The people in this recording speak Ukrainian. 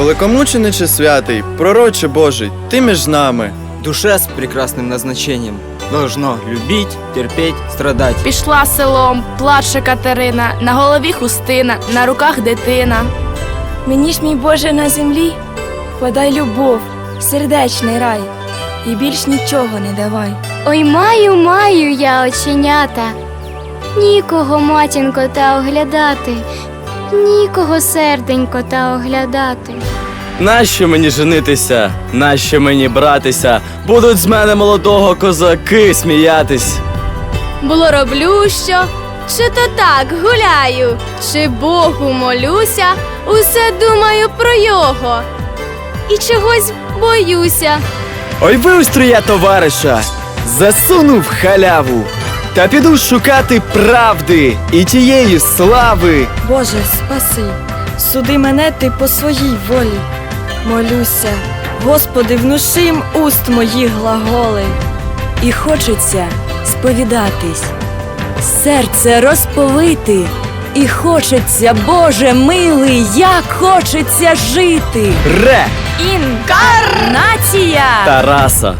Великомучениче святий, пророче Божий, ти між нами. Душа с прекрасным назначением должно любить, терпеть, страдать. Пішла селом, плаче Катерина, на голові хустина, на руках дитина. Мені ж, мій Боже, на землі, подай любов, сердечний рай, і більш нічого не давай. Ой, маю, маю я оченята. Нікого, матінко, та оглядати, нікого, серденько, та оглядати. Нащо мені женитися? Нащо мені братися? Будуть з мене молодого козаки сміятись. Було роблю що, чи то так гуляю, чи Богу молюся, усе думаю про його. І чогось боюся. Ой, я товариша, засунув халяву, та піду шукати правди і тієї слави. Боже, спаси, суди мене ти по своїй волі. Молюся, Господи, внуши їм уст моїх глаголи. І хочеться сповідатись, серце розповити, і хочеться, Боже милий, як хочеться жити. Ре Інкарнація! Тараса.